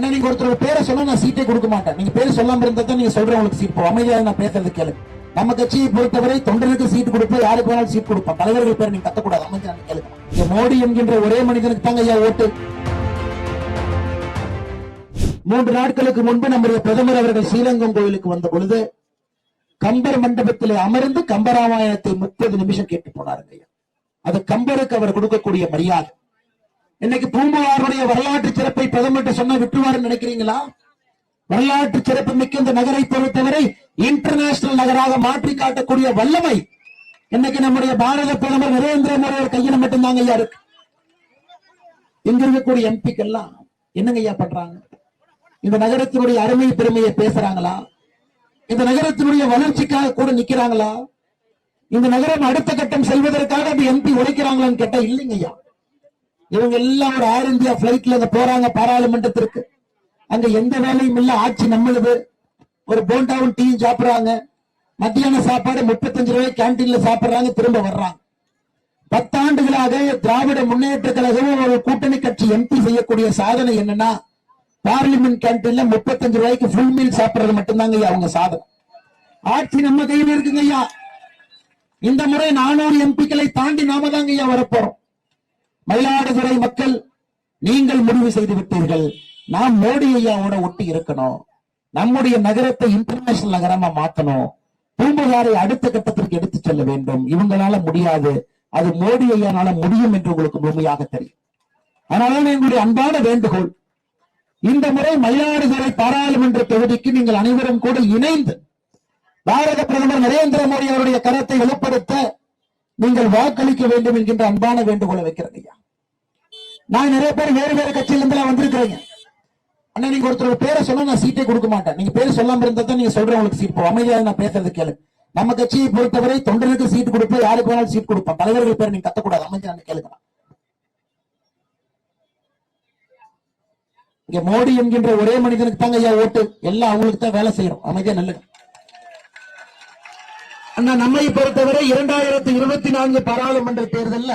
ஆனா நீங்க ஒருத்தர் பேரை சொல்ல நான் சீட்டே கொடுக்க மாட்டேன். நீங்க பேர் சொல்லாம இருந்தா தான் நீங்க சொல்ற உங்களுக்கு சீட் போகும் அமைதியாக நான் பேசுறது கேளு. நம்ம கட்சியை பொறுத்தவரை தொண்டருக்கு சீட் கொடுப்போம் யாருக்கு வேணாலும் சீட் கொடுப்போம். தலைவர்கள் பேர் நீங்க கத்தக்கூடாது. அமைதியாக நீங்க கேளுங்க. மோடி என்கின்ற ஒரே மனிதனுக்கு தாங்க ஐயா ஓட்டு. மூன்று நாட்களுக்கு முன்பு நம்முடைய பிரதமர் அவர்கள் ஸ்ரீரங்கம் கோயிலுக்கு வந்த பொழுது கம்பர் மண்டபத்தில் அமர்ந்து கம்பராமாயணத்தை முப்பது நிமிஷம் கேட்டு போனாருங்க ஐயா. அது கம்பருக்கு அவர் கொடுக்கக்கூடிய மரியாதை. இன்னைக்கு பூம்புகாருடைய வரலாற்று சிறப்பை பிரதமர் சொன்னா விட்டுவாருன்னு நினைக்கிறீங்களா? வரலாற்று சிறப்பு மிக்க இந்த நகரை பொறுத்தவரை இன்டர்நேஷனல் நகராக மாற்றி காட்டக்கூடிய வல்லமை இன்னைக்கு நம்முடைய பாரத பிரதமர் நரேந்திர மோடி அவர் கையில மட்டும்தாங்க ஐயா இருக்கு. இங்க இருக்கக்கூடிய எம்பிக்கெல்லாம் என்னங்க ஐயா பண்றாங்க? இந்த நகரத்தினுடைய அருமை பெருமையை பேசுறாங்களா? இந்த நகரத்தினுடைய வளர்ச்சிக்காக கூட நிக்கிறாங்களா? இந்த நகரம் அடுத்த கட்டம் செல்வதற்காக அந்த எம்பி உழைக்கிறாங்களான்னு கேட்டா இல்லைங்க ஐயா. இவங்க எல்லாம் ஒரு ஏர் இந்தியா பிளைட்ல போறாங்க பாராளுமன்றத்திற்கு. அங்க எந்த வேலையும் இல்ல ஆட்சி நம்மளுது. ஒரு போண்டாவும் டீயும் சாப்பிடுறாங்க. மத்தியான சாப்பாடு முப்பத்தஞ்சு ரூபாய் கேன்டீன்ல சாப்பிடுறாங்க திரும்ப வர்றாங்க. பத்தாண்டுகளாக திராவிட முன்னேற்ற கழகமும் ஒரு கூட்டணி கட்சி எம்பி செய்யக்கூடிய சாதனை என்னன்னா பார்லிமெண்ட் கேன்டீன்ல முப்பத்தஞ்சு ரூபாய்க்கு ஃபுல் மீல் சாப்பிடுறது மட்டும்தாங்க ஐயா அவங்க சாதனை. ஆட்சி நம்ம கையில இருக்குங்க ஐயா. இந்த முறை நானூறு எம்பிக்களை தாண்டி நாம தாங்க ஐயா வரப்போறோம். மயிலாடுதுறை மக்கள் நீங்கள் முடிவு செய்து விட்டீர்கள். நாம் மோடி ஐயாவோட ஒட்டி இருக்கணும். நம்முடைய நகரத்தை இன்டர்நேஷனல் நகரமா மாத்தணும். பூம்புகாரை அடுத்த கட்டத்திற்கு எடுத்து செல்ல வேண்டும். இவங்களால முடியாது. அது மோடி ஐயானால முடியும் என்று உங்களுக்கு முழுமையாக தெரியும். அதனால எங்களுடைய அன்பான வேண்டுகோள் இந்த முறை மயிலாடுதுறை பாராளுமன்ற தொகுதிக்கு நீங்கள் அனைவரும் கூட இணைந்து பாரத பிரதமர் நரேந்திர மோடி அவருடைய கருத்தை வெளிப்படுத்த நீங்கள் வாக்களிக்க வேண்டும் என்கின்ற அன்பான வேண்டுகோளை வைக்கிறது ஐயா. நான் நிறைய பேர் வேறு வேறு கட்சியில இருந்து வந்திருக்கிறீங்க. அண்ணா நீங்க ஒருத்தர் பேரை சொல்ல நான் சீட்டே கொடுக்க மாட்டேன். நீங்க பேர் சொல்லாம இருந்தா தான் நீங்க சொல்ற உங்களுக்கு சீட் போகும் அமைதியாக நான் பேசுறது கேளு. நம்ம கட்சியை பொறுத்தவரை தொண்டருக்கு சீட் கொடுப்போம் யாருக்கு வேணாலும் சீட் கொடுப்போம். தலைவர்கள் பேர் நீங்க கத்தக்கூடாது. அமைதியாக கேளுங்க இங்க மோடி என்கின்ற ஒரே மனிதனுக்கு தாங்க ஐயா ஓட்டு. எல்லாம் அவங்களுக்கு தான் வேலை செய்யறோம். அமைதியா நல்லது அண்ணா நம்மை பொறுத்தவரை இரண்டாயிரத்தி இருபத்தி நான்கு பாராளுமன்ற தேர்தல்ல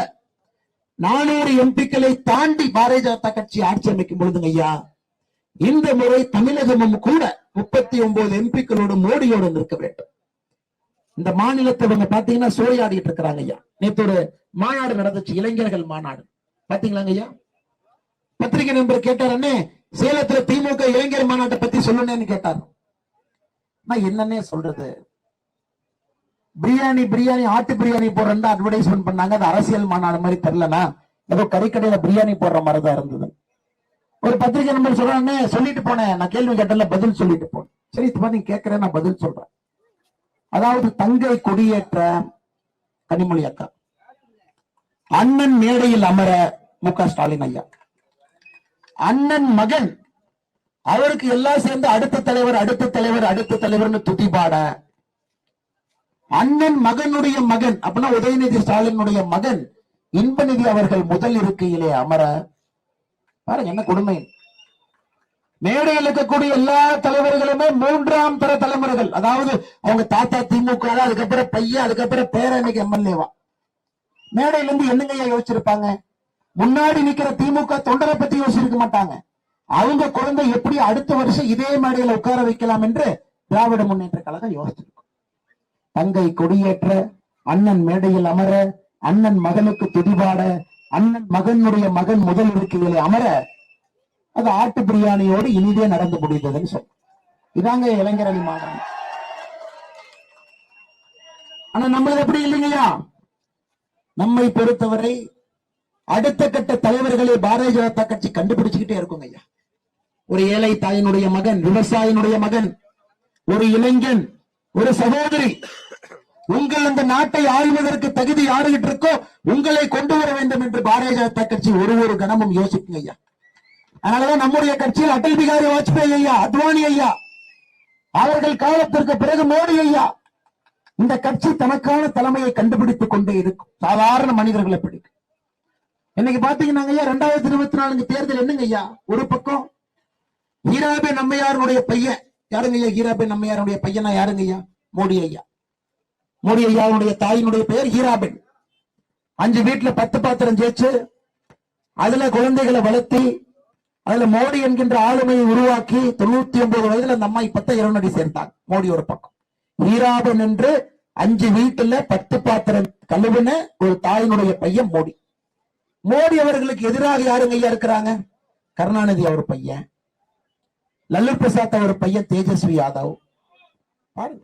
நானூறு எம்பிக்களை தாண்டி பாரதிய ஜனதா கட்சி ஆட்சி அமைக்கும் பொழுதுங்க ஐயா இந்த முறை தமிழகமும் கூட முப்பத்தி ஒன்பது எம்பிக்களோடு மோடியோடு நிற்க வேண்டும். இந்த மாநிலத்தை இவங்க பாத்தீங்கன்னா சூறையாடிட்டு இருக்கிறாங்க ஐயா. நேற்று ஒரு மாநாடு நடந்துச்சு இளைஞர்கள் மாநாடு. பாத்தீங்களாங்க ஐயா? பத்திரிகை நண்பர் கேட்டார் சேலத்துல திமுக இளைஞர் மாநாட்டை பத்தி சொல்லுனேன்னு கேட்டார். நான் என்னன்னே சொல்றது? பிரியாணி பிரியாணி ஆட்டு பிரியாணி போடுறதா அட்வர்டைஸ்மெண்ட் பண்ணாங்க. அது அரசியல் மாநாடு மாதிரி தெரியலனா ஏதோ கறிக்கடையில பிரியாணி போடுற மாதிரி தான் இருந்தது. ஒரு பத்திரிகை நம்பர் சொல்றாங்க சொல்லிட்டு போனேன். நான் கேள்வி கேட்டல பதில் சொல்லிட்டு போனேன். சரி இப்ப நீ கேட்கிறேன் நான் பதில் சொல்றேன். அதாவது தங்கை கொடியேற்ற கனிமொழி அக்கா. அண்ணன் மேடையில் அமர மு க ஸ்டாலின் ஐயா. அண்ணன் மகன். அவருக்கு எல்லாம் சேர்ந்து அடுத்த தலைவர் அடுத்த தலைவர் அடுத்த தலைவர்னு துதிபாட அண்ணன் மகனுடைய மகன் அப்படின்னா உதயநிதி ஸ்டாலினுடைய மகன் இன்பநிதி அவர்கள் முதல் இருக்கையிலே அமர பாருங்க என்ன கொடுமை. மேடையில் இருக்கக்கூடிய எல்லா தலைவர்களுமே மூன்றாம் தர தலைமுறைகள். அதாவது அவங்க தாத்தா திமுக அதுக்கப்புறம் பையன் அதுக்கப்புறம் பேர எம்எல்ஏவா மேடையில இருந்து என்னங்க யோசிச்சிருப்பாங்க? முன்னாடி நிக்கிற திமுக தொண்டரை பத்தி யோசிச்சிருக்க மாட்டாங்க. அவங்க குழந்தை எப்படி அடுத்த வருஷம் இதே மேடையில உட்கார வைக்கலாம் என்று திராவிட முன்னேற்ற கழகம் யோசிச்சிருக்கு. தங்கை கொடியேற்ற அண்ணன் மேடையில் அமர அண்ணன் மகனுக்கு துதிபாட அண்ணன் மகனுடைய மகன் முதல் இருக்கையிலே அமர அது ஆட்டு பிரியாணியோடு இனிதே நடந்து முடிந்ததுன்னு சொல். இதாங்க இளைஞரணி மாணவன் ஆனா நம்மளது எப்படி இல்லைங்கய்யா? நம்மை பொறுத்தவரை அடுத்த கட்ட தலைவர்களை பாரதிய ஜனதா கட்சி கண்டுபிடிச்சுக்கிட்டே இருக்குங்க ஐயா ஒரு ஏழை தாயினுடைய மகன் விவசாயினுடைய மகன் ஒரு இளைஞன் ஒரு சகோதரி உங்கள் அந்த நாட்டை ஆள்வதற்கு தகுதி யாருகிட்ட இருக்கோ உங்களை கொண்டு வர வேண்டும் என்று பாரதிய ஜனதா கட்சி ஒரு ஒரு கணமும் யோசிக்குங்க ஐயா. அதனாலதான் நம்முடைய கட்சியில் அடல் பிகாரி வாஜ்பாய் ஐயா அத்வானி ஐயா அவர்கள் காலத்திற்கு பிறகு மோடி ஐயா. இந்த கட்சி தனக்கான தலைமையை கண்டுபிடித்துக் கொண்டே இருக்கும். சாதாரண மனிதர்களை பிடிக்கும். இன்னைக்கு பாத்தீங்கன்னா ஐயா ரெண்டாயிரத்தி இருபத்தி நாலு தேர்தல் என்னங்க ஐயா? ஒரு பக்கம் ஹீராபே நம்மையாருடைய பையன். யாருங்க ஐயா? ஹீராபே நம்மையாருடைய பையனா யாருங்க ஐயா? மோடி ஐயா. மோடி ஐயாவுடைய தாயினுடைய பெயர்? ஹீராபென். அஞ்சு வீட்டுல பத்து பாத்திரம் ஜெயிச்சு அதுல குழந்தைகளை வளர்த்தி அதுல மோடி என்கின்ற ஆளுமையை உருவாக்கி தொண்ணூத்தி ஒன்பது வயதுல அந்த அம்மா இப்ப இரநடி சேர்ந்தாங்க மோடி ஒரு பக்கம். ஈராபன் என்று அஞ்சு வீட்டுல பத்து பாத்திரம் கழுவின ஒரு தாயினுடைய பையன் மோடி. மோடி அவர்களுக்கு எதிராக யாருங்க ஐயா இருக்கிறாங்க? கருணாநிதி அவர் பையன். லல்லு பிரசாத் அவர் பையன் தேஜஸ்வி யாதவ். பாருங்க.